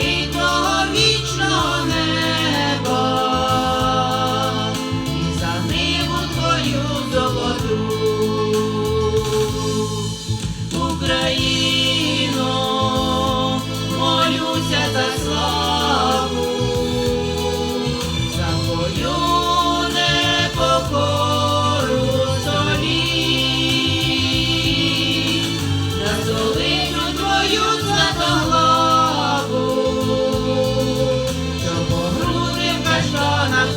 і того вічного неба.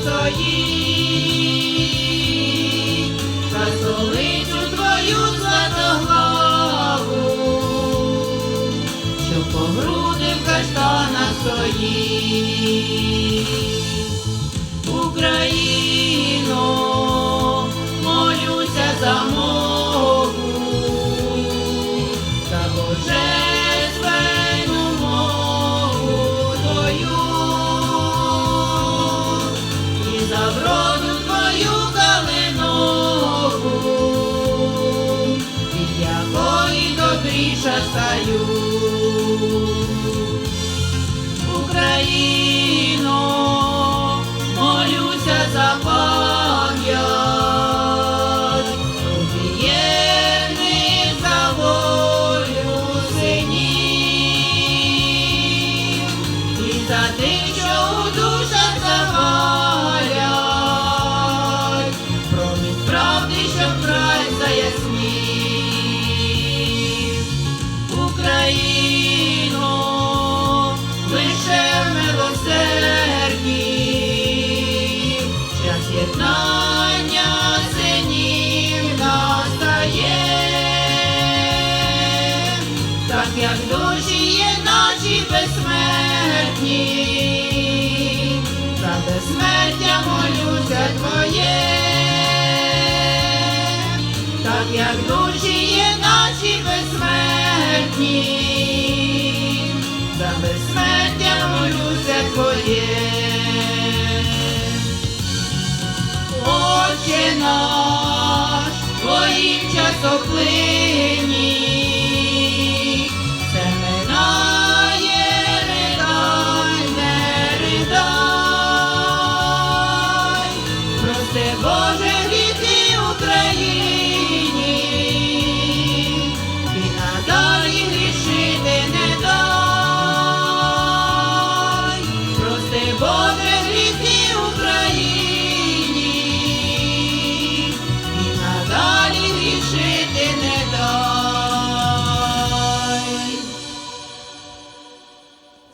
стоїть, хай столи. Тих, що у душах запалять, промінь правди, що край заяснів. Україно, лише в милосерді, час єднання синів настає, так як душі є наші безсмертні, безсмертя молюся твоє так як душі є наші безсмертні, за безсмертя молюся твоє. Отче наш,